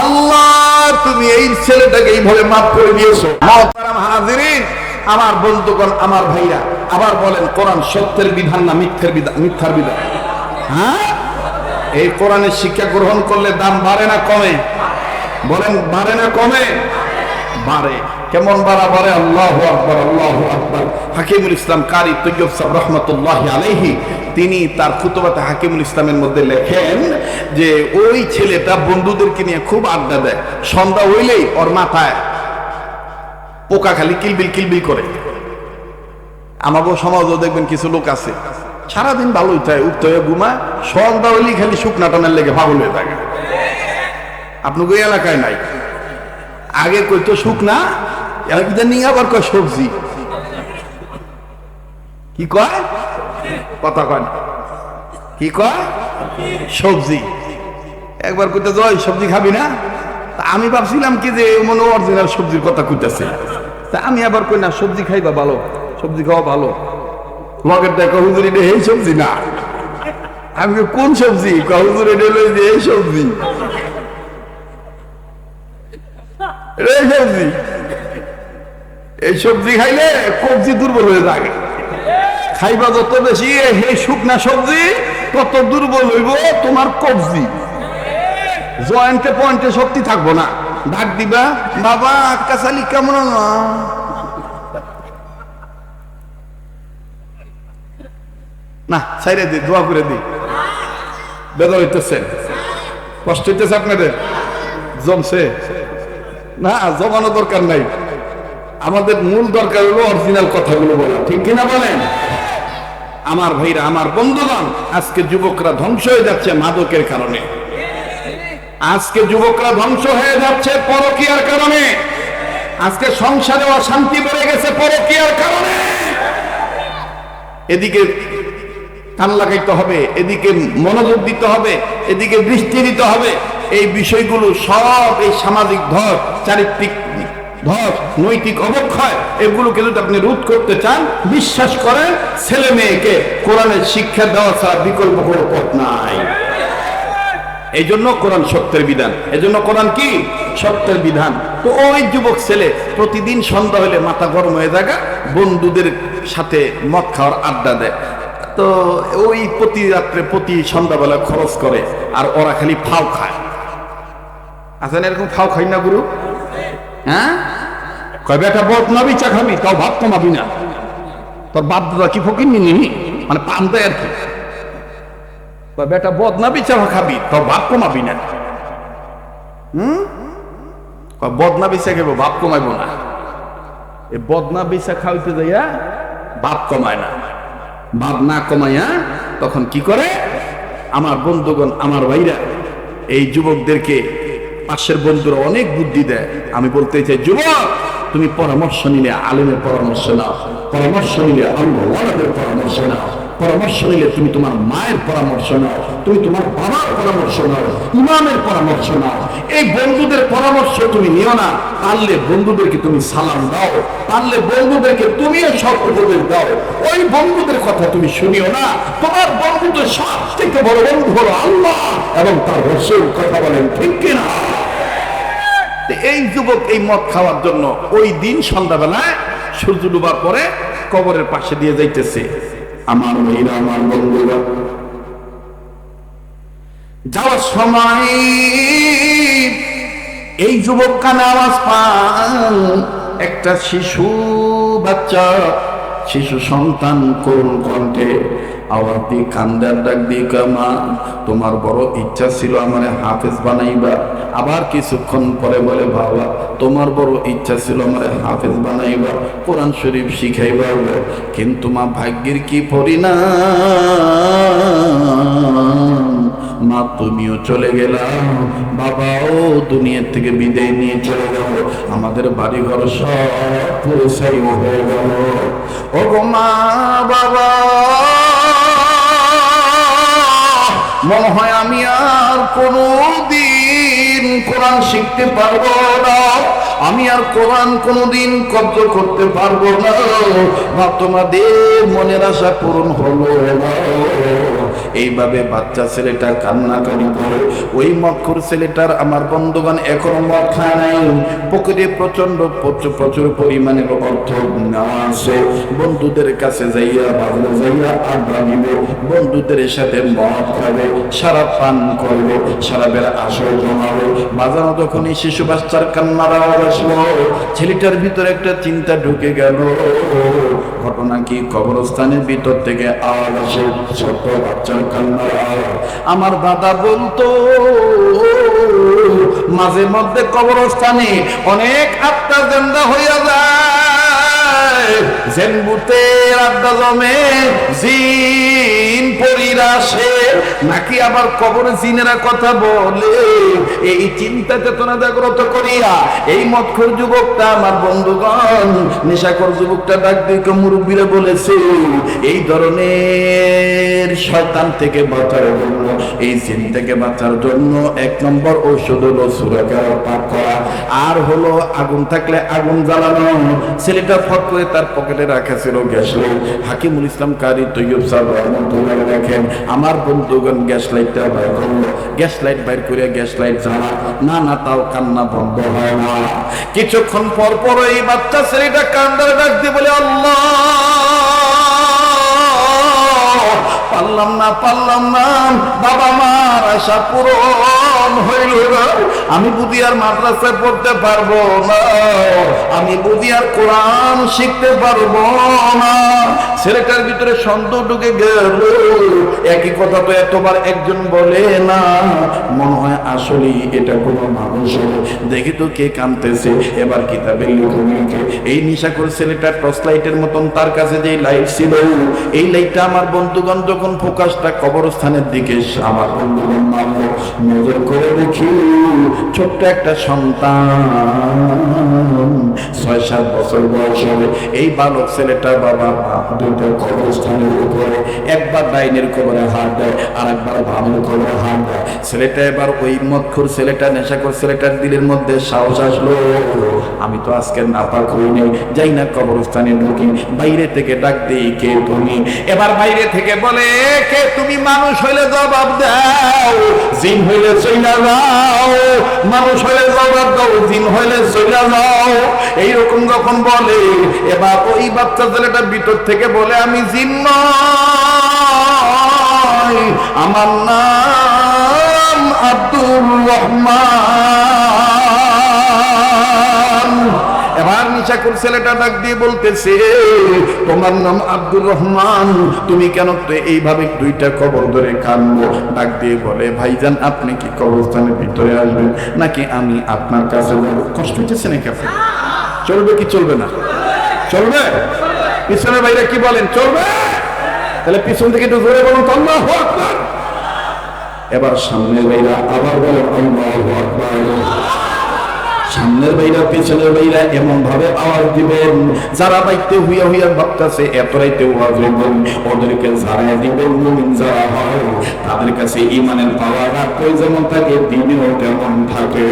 আল্লাহ, তুমি এই ছেলেটাকে এইভাবে মাফ করে দিয়েছ। আমার বন্ধুগণ, আমার আবার বলেন, কোরআন সত্যের বিধান না মিথ্যের বিধান মিথ্যার বিধান? হ্যাঁ? এই কোরআনের শিক্ষা গ্রহণ করলে দাম বাড়ে না কমে? বলেন, বাড়ে না কমে? বাড়ে। কেমন বাড়া বাড়ে? আল্লাহ আকবর আল্লাহ আকবর। হাকিমুল ইসলাম কারি তৈয়ব সাহ রহমতুল্লাহ আলাইহি তিনি তার খুতবাতে হাকিমুল ইসলামের মধ্যে লেখেন যে, ওই ছেলেটা বন্ধুদেরকে নিয়ে খুব আড্ডা দেয়। সন্ধ্যা হইলেই ওর মাথায় পোকা খালি কিলবিল কিলবিল করে। আমাকেও সমাজও দেখবেন কিছু লোক আছে। সারাদিন ভালোই থাকে উঠতে হয়ে, ঘুমায়। সন্ধ্যা হইলেই খালি শুকনা টানের লেগে পাগল হয়ে থাকে। আপনাকে ওই এলাকায় নাই। আগে কইতো শুকনা নিয়ে আবার কয় সবজি। কি কয়? কথা কয় কি কয়? সবজি। একবার কইতে যাই সবজি খাবি না? আমি ভাবছিলাম কি যে মনে অরিজিনাল সবজির কথা কইতেছে। তা আমি আবার কই, না, সবজি খাইবা ভালো, সবজি খাওয়া ভালো। লগের দেখো, হুজুর এটা এই সবজি না। আমি কোন সবজি? হুজুর এই যে, এই সবজি। এই সবজি। এই সবজি খাইলে কবজি দুর্বল হয়ে থাকে খাইবা যত বেশি হে শুকনা সবজি, তত দুর্বল হইব তোমার কবজি। জয়েন্টে পয়েন্টে শক্তি থাকব না। ডাক দিবা, বাবা আক্কাশালি কেমন না সাইরে দি, দোয়া করে দি। বেদর হইতেছেন কষ্ট হইতেছে আপনাদের? জমছে। না, জমানো দরকার নাই। আমাদের মূল দরকার হলো অরিজিনাল কথাগুলো বলা। ঠিক কিনা বলেন? আমার ভাইরা, আমার বন্ধুগণ, আজকে যুবকরা ধ্বংস হয়ে যাচ্ছে মাদকের কারণে। আজকে যুবকরা ধ্বংস হয়ে যাচ্ছে পরকিয়ার কারণে। আজকে সংসারে অশান্তি বেড়ে গেছে পরকিয়ার কারণে। এদিকে কান লাগাইতে হবে, এদিকে মনোযোগ দিতে হবে, এদিকে দৃষ্টি দিতে হবে। এই বিষয়গুলো সব এই সামাজিক ধর, চারিত্রিক ধস নৈতিক অবক্ষয় এগুলোকে যদি আপনি রোধ করতে চান বিশ্বাস করেন ছেলে মেয়েকে কোরআনের শিক্ষা দেওয়া ছাড়া বিকল্প কোনো পথ নাই। এই জন্য কোরআন সত্যের বিধান। এই জন্য কোরআন কি? সত্যের বিধান। তো ওই যুবক ছেলে প্রতিদিন সন্ধ্যা হলে মাথা গরম হয়ে থাকা বন্ধুদের সাথে মদ খাওয়ার আড্ডা দেয়। তো ওই প্রতি রাত্রে প্রতি সন্ধ্যাবেলা খরচ করে আর ওরা খালি ফাও খায়। আছেন এরকম ফাও খাই না গুরু? হ্যাঁ? কয়, বেটা বদ নাবি চা খাবি? তাও ভাত কমাবি না। তোর বাপ দাদা কি ফকির নিনি মানে পান দেয় আর কি? বা বেটা বদনা বিচার খাবি? তোর ভাব কমাবি না। হুম? কয় বদনা বিচা খাব? ভাব কমাইবো না। এই বদনা বিচা খাওয়াইতে যাইয়া ভাব কমায় না। ভাব না কমাইয়া তখন কি করে? আমার বন্ধুগণ, আমার ভাইরা, এই যুবকদেরকে পাশের বন্ধুরা অনেক বুদ্ধি দেয়। আমি বলতে চাই, যুবক তুমি পরামর্শ নিলে আলেমের পরামর্শ নাও। পরামর্শ নিলে আল্লাহর পরামর্শ নাও। পরামর্শ নিলে তুমি তোমার মায়ের পরামর্শ নাও। তুমি তোমার বাবার পরামর্শ নাও। ইমামের পরামর্শ নাও। এই বন্ধুদের পরামর্শ তুমি নিও না। পারলে বন্ধুদেরকে তুমি সালাম দাও। পারলে বন্ধুদেরকে তুমিও সব উপদেশ দাও। ওই বন্ধুদের কথা তুমি শুনিও না। তোমার বন্ধুদের সব থেকে বড় বন্ধু হলো আল্লাহ এবং তার রসুল। কথা বলেন ঠিক কিনা? এই যুবক এই মদ খাওয়ার জন্য ওই দিন সন্ধ্যাবেলায় সূর্য ডুবার পরে কবরের পাশে দিয়ে যাইতেছে। আমার মেয়েরা, আমার বন্ধুরা, যাওয়ার সময় এই যুবক কানে আওয়াজ পান একটা শিশু বাচ্চা, শিশু সন্তান কোন কণ্ঠে আওয়াজ কান্দার ডাক দিয়ে মা, তোমার বড় ইচ্ছা ছিল আমার হাফেজ বানাইবা। আবার কিছুক্ষণ পরে বলে, বাবা, তোমার বড় ইচ্ছা ছিল আমার হাফেজ বানাইবা, কোরআন শরীফ শিখাইবা কিন্তু মা, ভাগ্যের কি পরিণাম? মা, তুমিও চলে গেলাম বাবাও দুনিয়ার থেকে বিদায় নিয়ে চলে গেল আমাদের বাড়ি ঘর সব পুরোসাই হয়ে গেল। ও মা, বাবা মনে হয় আমি আর কোনো দিন কোরআন শিখতে পারব না। আমি আর কোরআন কোনোদিন কব্জ করতে পারব না। তোমাদের মনের আশা পূরণ হলো না। এইভাবে বাচ্চা ছেলেটা কান্নাকানি করে, ওই মক্ষর ছেলেটার আমার বন্ধুগণ এখনও মদ খায় নাই। পকেটে প্রচণ্ড প্রচুর প্রচুর পরিমাণে অর্থ আছে। বন্ধুদের কাছে যাইয়া, বাজারে যাইয়া আড্ডা দিবে। বন্ধুদের সাথে মদ খাবে, সারা পান করবে, সারা বেলা আসর জমাবে। বাজানো তখনই শিশু বাচ্চার কান্নার আওয়াজ আসলো, ছেলেটার ভিতরে একটা চিন্তা ঢুকে গেল। ঘটনা কি? কবরস্থানের ভিতর থেকে আওয়াজ আসে ছোট বাচ্চার আমার দাদা বলতো মাঝে মধ্যে কবরস্থানে অনেক আত্মা জেন্দা হইয়া যায়। জেনবুতে আড্ডা জমে জিন পরিরা আসে নাকি আবার কবরে জিনেরা কথা বলে? এই চিন্তা চেতনা জাগ্রত করিয়া এই মৎখর যুবকটা আমার বন্ধুগণ নেশাকর যুবকটা ডাক দিকে মুরব্বীরা বলেছে, এই ধরনের শয়তান থেকে বাঁচার জন্য, এই জিন থেকে বাঁচার জন্য এক নম্বর ঔষধ হলো সুরাকার পাক করা। আর হলো আগুন থাকলে আগুন জ্বালানো। ছেলেটা ফট করে তার পকেটে রাখা ছিল গ্যাস লাইট হাকিমুল ইসলাম কারি তৈয়ব সাহেব রহমতুল্লাহ দেখেন আমার বন্ধুগণ গ্যাস লাইটটা বাইর করল। গ্যাস লাইট বাইর করে গ্যাস লাইট জ্বালা। না না, তাও কান্না বন্ধ হয় না। কিছুক্ষণ পর পর এই বাচ্চা ছেলেটা কান্দার ডাক দিয়ে বলে, আল্লাহ! পারলাম না পারলাম না। বাবা মার আশা পূরণ হইল আমি বুদ্ধি আর মাদ্রাসায় পড়তে পারব না। আমি বুদ্ধি আর কোরআন শিখতে পারব না। ছেলেটার ভিতরে সন্দেহ ঢুকে গেল। একই কথা তো এতবার একজন বলে না। মনে হয় আসলেই এটা কোনো মানুষ দেখি তো কে কানতেছে। এবার কিতাবের লেখনীকে। এই নিশা করে ছেলেটা টর্চ লাইটের মতন তার কাছে যে লাইট ছিল, এই লাইটটা আমার বন্ধুগণ যখন ফোকাসটা কবরস্থানের দিকে আমার বন্ধুগণ মারল। নজর করে দেখি ছোট্ট একটা সন্তান। ছয়, সাত বছর বয়স হবে। এই বালক ছেলেটা বাবা দুইটা কবরস্থানের উপরে একবার ডাইনের কবরে হাত দেয় আর একবার বামের কবরে হাত দেয়। ছেলেটা এবার ওই মৎখুর ছেলেটা, নেশাখোর ছেলেটার দিলের মধ্যে সাহস আসলো। আমি তো আজকে নাপাক হইনি যাই না কবরস্থানে ঢুকি। বাইরে থেকে ডাক দিই, কে তুমি? এবার বাইরে থেকে বলে, কে তুমি? মানুষ হইলে জবাব দাও। জিন হইলে চইলা যাও। মানুষ হলে জবাব দাও জিন হলে চইলা যাও। এইরকম যখন বলে, এবার ওই বাচ্চা ছেলেটা ভিতর থেকে বলে, আমি জিন নয় আমার নাম আব্দুর রহমান। নিশাকুর ছেলেটা ডাক দিয়ে বলতেছে, তোমার নাম আব্দুর রহমান, তুমি কেন তো এইভাবে দুইটা কবর ধরে কানবো? ডাক দিয়ে বলে, ভাইজান, আপনি কি কবরস্থানের ভিতরে আসবেন? নাকি আমি আপনার কাছে কষ্ট হইতেছে নাকি আপনার? চলবে কি চলবে না? চলবে? পিছনের বাইরে কি বলেন? চলবে? তাহলে পিছন থেকে একটু জোরে বলুন আল্লাহু আকবার! এবার সামনের বাইরা আবার বলে আল্লাহু আকবার! সামনের বাইরা, পেছনের বাইরা এমন ভাবে আওয়াজ দিবেন। যারা বাইতে হুইয়া হুইয়া ভাবতেছে এত রাইতে ওয়াজ হইবেন ওদেরকে জানাই দিবেন মুমিন যারা হয়, তাদের কাছে ইমানের পাওয়ার রাখতে যেমন থাকে, দিনেও তেমন থাকে।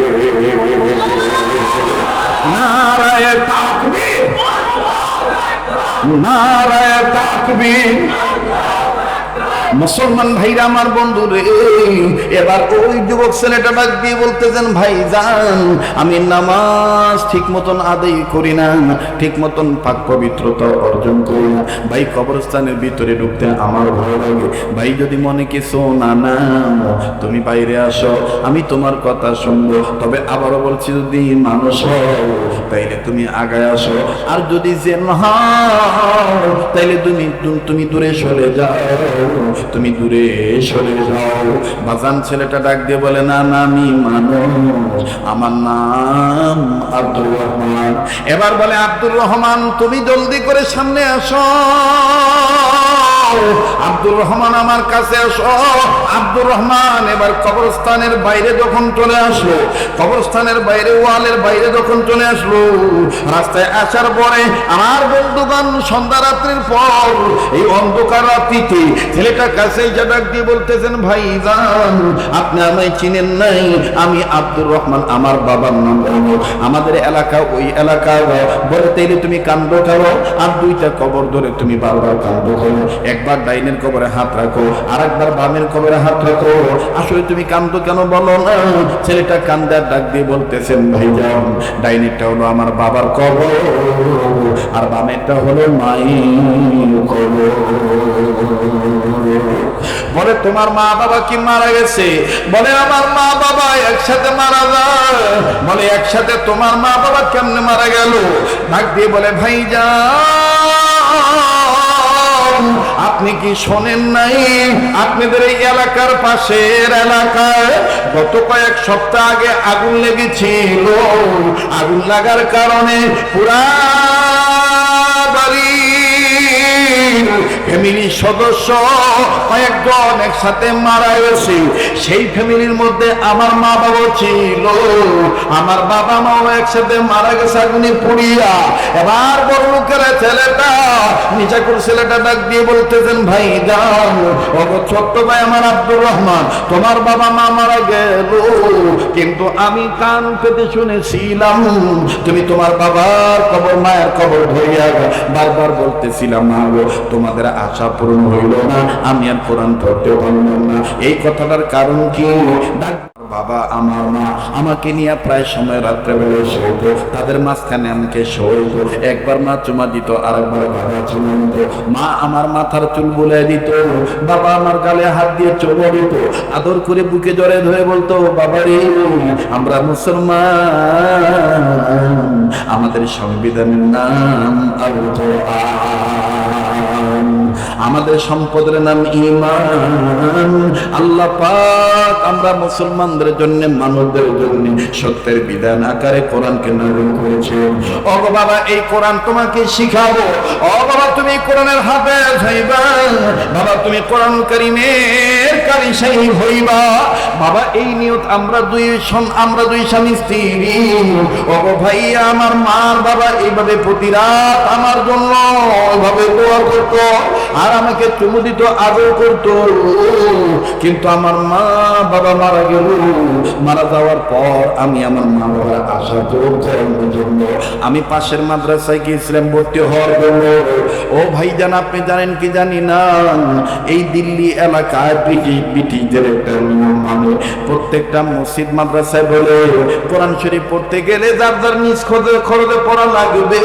নারায় তাকবীর নারায় তাকবীর। মুসলমান ভাইরা আমার বন্ধু রে, এবার ওই যুবক ছেলেটা ডাক দিয়ে বলতেছেন ভাই যান আমি নামাজ ঠিক মতন আদায় করি না, ঠিক মতন পাক পবিত্রতা অর্জন করি না। ভাই, কবরস্থানের ভিতরে ঢুকতে আমার ভালো লাগে। ভাই, যদি মনে কিছু না না তুমি বাইরে আসো, আমি তোমার কথা শুনব। তবে আবারও বলছি, যদি মানুষ হও, তাইলে তুমি আগায় আসো। আর যদি যে হও, তাইলে তুমি তুমি দূরে সরে যাও। তুমি দূরে সরে যাও। বাজান ছেলেটা ডাক দিয়ে বলে, না না, আমি মানুষ আমার নাম আব্দুর রহমান। এবার বলে, আব্দুর রহমান, তুমি জলদি করে সামনে আসো। আব্দুর রহমান আমার কাছে আসো। আব্দুর রহমান, এবার কবরস্থানের বাইরে যখন চলে আসলো, কবরস্থানের বাইরে ওয়ালের বাইরে যখন চলে আসলো, রাস্তায় আসার পরে আমার বন্ধুগণ সন্ধ্যা রাত্রির পর এই অন্ধকার রাত্রিতে ছেলেটার কাছে যা দিয়ে বলতেছেন ভাই যান আপনি আমায় চিনেন নাই, আমি আব্দুর রহমান আমার বাবার নাম আমাদের এলাকা ওই এলাকা, বলে তাইলে তুমি কান্দ খাও আর দুইটা কবর ধরে তুমি বারবার কান্দ করো একবার ডাইনের কবরে হাত রাখো আর একবার বামের কবরে হাত রাখো। আসলে তুমি কান্দো কেন বলো না? ছেলেটা কান্দার ডাক দিয়ে বলতেছেন, ভাইজান, ডাইনেরটা হলো আমার বাবার কবর, আর বামেরটা হলো মায়ের কবর। বলে, তোমার মা বাবা কি মারা গেছে? বলে, আমার মা বাবা একসাথে মারা যায়। বলে, একসাথে তোমার মা বাবা কেমনে মারা গেল? ডাক দিয়ে বলে ভাই যা আপনি কি শোনেন নাই? আপনাদের এই এলাকার পাশের এলাকায় গত কয়েক সপ্তাহ আগে আগুন লেগেছিল। আগুন লাগার কারণে পুরা বাড়ি ফ্যামিলির সদস্য কয়েকজন একসাথে মারা গেছে। সেই ফ্যামিলির মধ্যে আমার মা বাবা ছিল। আমার বাবা মাও একসাথে মারা গেছে আগুনে পুড়িয়া। এবার বড় লোকেরা ছেলেটা নিচাকুর ছেলেটা ডাক দিয়ে বলতেছেন, ভাই যান ও ছোট্ট ভাই আমার আব্দুর রহমান, তোমার বাবা মা মারা গেল। কিন্তু আমি কান পেতে শুনেছিলাম, তুমি তোমার বাবার কবর, মায়ের কবর ধরিয়া বারবার বলতেছিলাম, মা গো, তোমাদের আশা পূরণ হইল না, আমি আর কোরআন পড়তে পারলাম না। এই কথাটার কারণ কি? বাবা, আমার মা আমাকে নিয়ে প্রায় সময় রাত্রেবেলা শোইত তাদের মাঝখানে আমাকে শোইত একবার মা চুমা দিত আর একবার বাবা চুমা দিত। মা আমার মাথার চুল বলে দিত, বাবা আমার গালে হাত দিয়ে চুমা দিত। আদর করে বুকে জড়ে ধরে বলতো, বাবা রে, আমরা মুসলমান, আমাদের সংবিধানের নাম আল কোরআন আমাদের সম্পদের নাম ইমান আল্লাহ পাক আমরা মুসলমানদের জন্য মানবদের জন্য সত্যের বিধান আকারে কোরআনকে নাজিল করেছে। ও বাবা, এই কোরআন তোমাকে শিখাবো। ও বাবা, তুমি কোরআনের হাফেজ হইবা। বাবা, তুমি কোরআন কারিমের কারি সেই হইবা। বাবা, এই নিয়ত আমরা দুই আমরা দুই স্বামী স্ত্রী। ও গো ভাইয়া, আমার মার বাবা এইভাবে প্রতি রাত আমার জন্য ওইভাবে দোয়া করতো। আর আমাকে চুমু দিত আদর করতো। কিন্তু আমার মা বাবা মারা গেল। মারা যাওয়ার পর আমি আমার মা বাবার আশা করছিলাম জন্য। আমি পাশের মাদ্রাসায় গিয়েছিলাম, ভর্তি হওয়ার জন্য। ও ভাইজান আপনি জানেন কি জানি না? এই দিল্লি এলাকায় ব্রিটিশ, ব্রিটিশদের একটা নিয়ম মানে প্রত্যেকটা মসজিদ মাদ্রাসায় বলে, কোরআন শরীফ পড়তে গেলে যার যার নিজ খরচে খরচে পড়া লাগবে।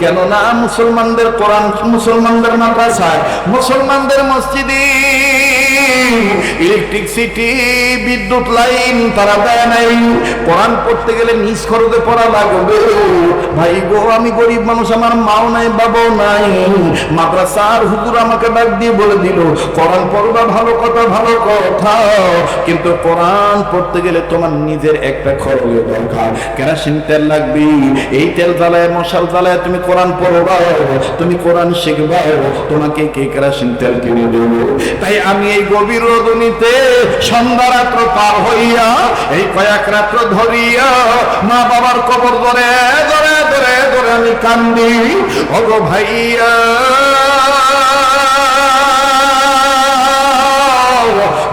কেননা মুসলমানদের কোরআন, মুসলমানদের মাদ্রাসায় মুসলমানদের মসজিদে ইলেকট্রিসিটি বিদ্যুৎ লাইন তারা দেয় নাই। কোরআন পড়তে গেলে নিজ খরচে পড়া লাগবে। ভাই গো, আমি গরিব মানুষ, আমার মাও নাই, বাবাও নাই। মাদ্রাসার আমাকে ডাক দিয়ে বলে দিল, কোরআন পড়বা ভালো কথা ভালো কথা। কিন্তু কোরআন পড়তে গেলে তোমার নিজের একটা খরচের দরকার। কেরাসিন তেল লাগবে, এই তেল জ্বালায়, মশাল জ্বালায় তুমি কোরআন পড়বা, তুমি কোরআন শিখবা। তোমাকে কে কেরাসিন তেল কিনে দেবো? তাই আমি এই গভীর রজনীতে সন্ধ্যা রাত্র পার হইয়া এই কয়েক রাত্র ধরিয়া মা বাবার কবর ধরে ধরে ধরে ধরে আমি কান্দি, ওগো ভাইয়া,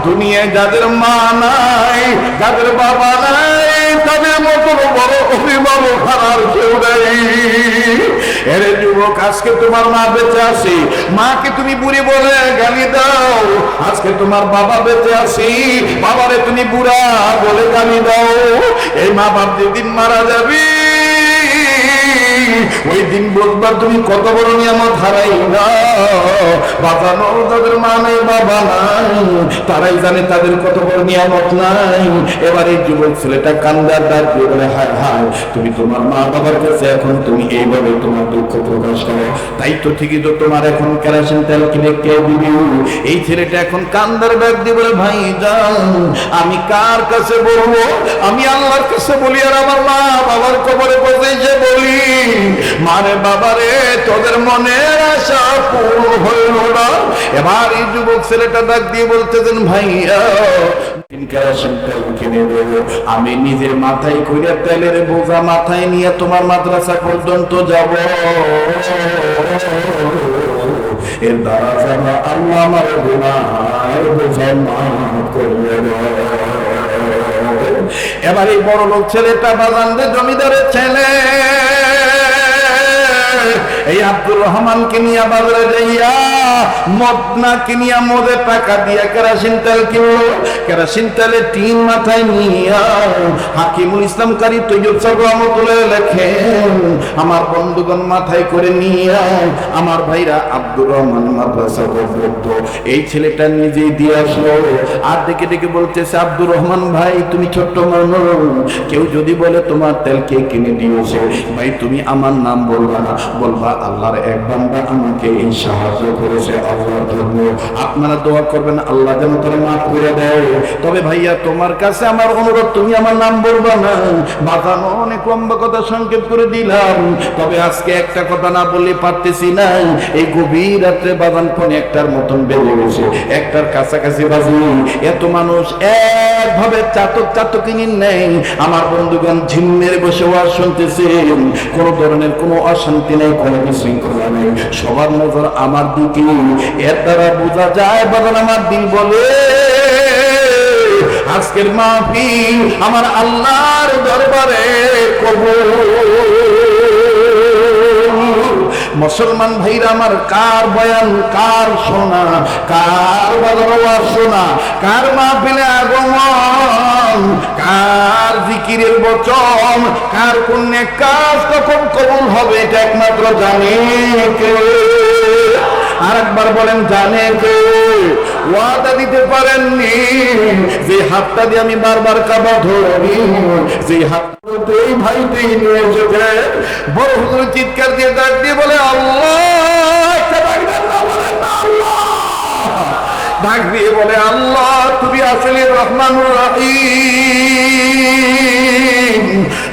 দুনিয়ায় যাদের মা নাই, যাদের বাবা নাই, তাদের মতো বড় অভিভাবক হারার কেউ নেই। এরে যুবক, আজকে তোমার মা বেঁচে আসি মাকে তুমি বুড়ি বলে গালি দাও। আজকে তোমার বাবা বেঁচে আছি। বাবারে তুমি বুড়া বলে গালি দাও। এই মা বাপ যেদিন মারা যাবি ওই দিন বুধবার তুমি কত বড় নিয়ামত হারাই না বাঁচানো তাদের মা নেই বাবা নাই, তারাই জানে তাদের কত বড় নিয়ামত নাই। এবার এই যুবক ছেলেটা কান্দার ডাক দিয়ে বলে, হায় হায়, তুমি তোমার মা বাবার কাছে এখন তুমি এইভাবে তোমার দুঃখ প্রকাশ করো। তাই তো ঠিকই তো তোমার এখন কেরাসিন তেল কিনে কে দিবি? এই ছেলেটা এখন কান্দার ব্যাগ দিয়ে বলে, ভাই, যান, আমি কার কাছে বলব? আমি আল্লাহর কাছে বলি আর আমার মা বাবার কবরে বসে যে বলি। মানে বাবারে, তোদের মনের আশা পূর্ণ হইল না। এবার এই যুবক ছেলেটা ডাক দিয়ে বলতেছেন, ভাইয়া আমি নিজের মাথায় কইরা তেলের বোঝা মাথায় নিয়ে তোমার মাদ্রাসা পর্যন্ত যাব। এর দ্বারা যেন আল্লাহ আমার গুনার বোঝা মাফ করে দেয়। এবার এই বড় লোক ছেলেটা বাগানদের জমিদারের ছেলে। এই আব্দুর রহমানকে নিয়ে বাজারে যাইয়া মদ না কিনিয়া মদের টাকা দিয়া কেরাসিন তেল কিনলো। কেরাসিন তেলে টিন মাথায় নিয়া হাকিমুল ইসলাম কারি তৈয়ব সাহেব রহমতুল্লাহ লেখেন, আমার বন্ধুগণ মাথায় করে নিয়া আমার ভাইরা আব্দুর রহমান মাদ্রাসা পড়তো এই ছেলেটা নিজেই দিয়ে আসলো। আর ডেকে ডেকে বলতেছে, আব্দুর রহমান ভাই, তুমি ছোট্ট মানুষ। কেউ যদি বলে তোমার তেল কে কিনে দিয়েছে? ভাই, তুমি আমার নাম বলবা না। বলবা, আল্লাহর এক বান্দা আমাকে সাহায্য করেছে আল্লাহর আপনারা দোয়া করবেন, আল্লাহ যেন তোরা মাফ করে দেয়। তবে ভাইয়া, তোমার কাছে আমার অনুরোধ, তুমি আমার নাম বলবা না। বাজানো অনেক লম্বা কথা সংক্ষেপ করে দিলাম। তবে আজকে একটা কথা না পারতেছি না। এই গভীর রাত্রে বাজান ফোন একটার মতন বেজে গেছে। একটার কাছাকাছি বাজি এত মানুষ একভাবে চাতক চাতকিনী নেই। আমার বন্ধুগণ ঝিম্মের বসে ওয়াজ শুনতেছেন। কোন ধরনের কোনো অশান্তি নেই কোনো বিশৃঙ্খলা নেই। সবার নজর আমার দিকে এর দ্বারা বোঝা যায় বদল আমার দিল বলে, আজকের মাহফিল আমার আল্লাহর দরবারে কবুল। মুসলমান ভাইরা আমার কার বয়ান, কার শোনা, কার বাজার শোনা, কার মাহফিলে আগমন, কার জিকিরের বচন, কার কোন কাজ কখন কবুল হবে এটা একমাত্র জানে কে? আর একবার বলেন, জানে কে? ওয়াদা দিতে পারেননি। যে হাতটা দিয়ে আমি বারবার কাবা ধরি যে হাত এই ভাই তুই নিয়ে এসেছে বড় হুজুর চিৎকার দিয়ে ডাক দিয়ে বলে, আল্লাহ! ডাক দিয়ে বলে, আল্লাহ! তুমি আসলে রহমানুর রাহিম।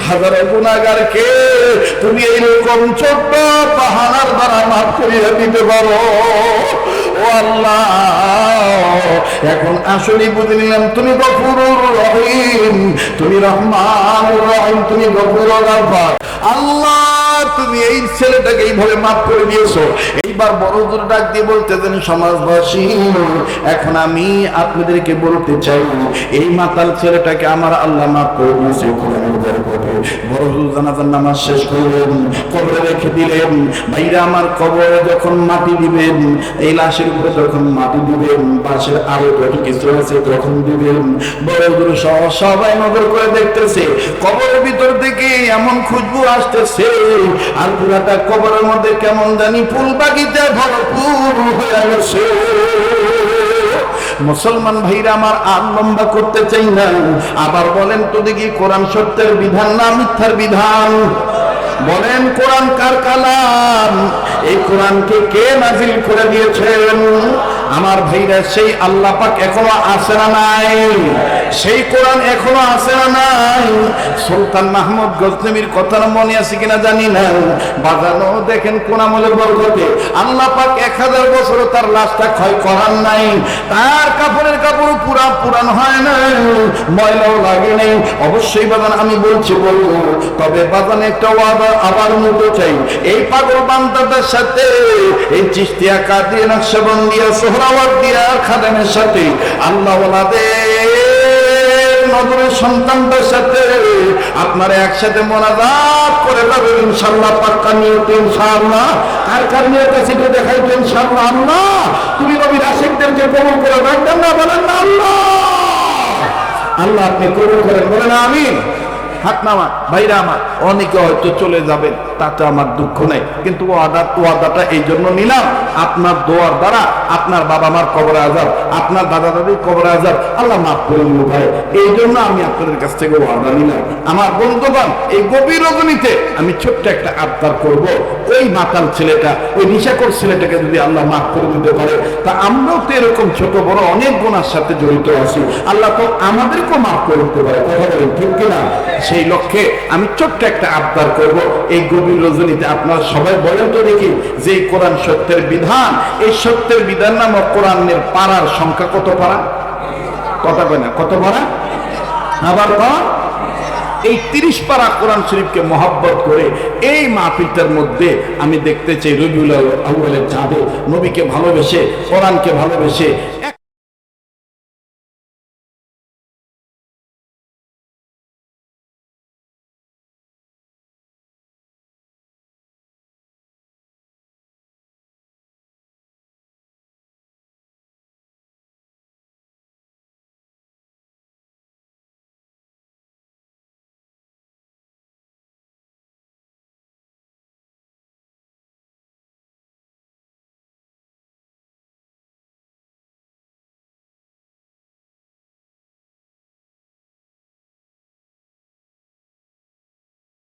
হাজারো গুণাগারকে তুমি এইরকম ছোট্ট বাহানার দ্বারা মাফ করিয়ে দিতে পারো। এখন আসলে বুঝে নিলাম তুমি গফুরুর রহিম, তুমি রহমান রহিম, তুমি আল্লাহ, তুমি এই ছেলেটাকে এইভাবে মাফ করে দিয়েছ। এইবার বড় ডাক দিয়ে বলতেছেন, সমাজবাসী, এখন আমি আপনাদেরকে বলতে চাই, এই মাতাল ছেলেটাকে আমার আল্লাহ মাফ করে দিয়েছে বড় জানাজার নামাজ শেষ করলেন, কবরে রেখে দিলেন। ভাইরা আমার কবরে যখন মাটি দিবেন, এই লাশের উপরে যখন মাটি দিবেন, পাশের আরও যত কিছু আছে তখন দিবেন। বড় হুজুর সহ সবাই নজর করে দেখতেছে, কবরের ভিতর থেকে এমন খুশবু আসতেছে। আর পুরাটা কবরের মধ্যে কেমন জানি ফুল বাগিতে ভরপুর হয়ে গেছে। মুসলমান ভাইরা আমার আর লম্বা করতে চাই না। আবার বলেন, তো দেখি কোরআন সত্যের বিধান না মিথ্যার বিধান? বলেন, কোরআন কার কালাম? এই কোরআনকে কে নাজিল করে দিয়েছেন? আমার ভাইরা, সেই আল্লাহ পাক এখনও আছে না নাই? সেই কোরআন এখনও আছে না নাই? সুলতান মাহমুদ গজনবীর কথা মনে আছে কিনা জানি না। বাজানো দেখেন কোন আমলের বরকতে। আল্লাহ পাক এক হাজার বছর তার লাশটা ক্ষয় করার নাই। তার কাপড়ের কাপড় পুরা পুরান হয় না। ময়লাও লাগে নাই। অবশ্যই বাগান আমি বলছি, বলব, তবে বাগানে একটা ওয়াদা আবার মতো চাই। এই পাগল বান্দাটার সাথে এই চিস্তিয়া কাদিয়া নকশবন্দিয়া সোহরাওয়ার্দিয়া খাদেমের সাথে, আল্লাহ সন্তানদের সাথে আপনারা একসাথে মোনাজাত করে যাবেন ইনশাল্লাহ পাক্কা নিয়ত ইনশাআল্লাহ। কার কার নিয়ত আছে একটু দেখাইতো আল্লাহ, তুমি নবীর আশিকদেরকে কবুল করে রাখবেন না, বলেন না, আল্লাহ। আল্লাহ, আপনি কবুল করেন, বলেন আমিন। হাত নামা, ভাইরা আমার, অনেকে হয়তো চলে যাবেন। তাতে আমার দুঃখ নেই। কিন্তু ওয়াদা, ওয়াদাটা এই জন্য নিলাম। আপনার দোয়ার দ্বারা আপনার বাবা মার কবরে আজাব, আপনার দাদা দাদির কবরে আজাব, আল্লাহ মাফ করে দিল ভাই। এই জন্য আমি আপনাদের কাছ থেকে ওয়াদা নিলাম। আমার বন্ধুবান এই গভীর রজনীতে আমি ছোট্ট একটা আবদার করব। ওই মাতাল ছেলেটা, ওই নিশাকর ছেলেটাকে যদি আল্লাহ মাফ করে দিতে পারে, তা আমরাও তো এরকম ছোট বড় অনেক গুণার সাথে জড়িত আছি। আল্লাহ তো আমাদেরকেও মাফ করে দিতে পারে। কথা বলেন ঠিক কিনা? সেই লক্ষ্যে আমি ছোট্ট একটা আবদার করব। এই গভীর রজনীতে আপনারা সবাই বলেন তো দেখি যে কোরআন সত্যের বিধান, এই সত্যের বিধান নামক কোরআনের পাড়ার সংখ্যা কত পাড়া? কথা কয় না, কত পাড়া? আবার এই তিরিশ পারা কোরআন শরীফকে মহাব্বত করে এই মাহফিলটার মধ্যে আমি দেখতে চাই রবিউল আউ্বালের চাঁদে। নবীকে ভালোবেসে, কোরআনকে ভালোবেসে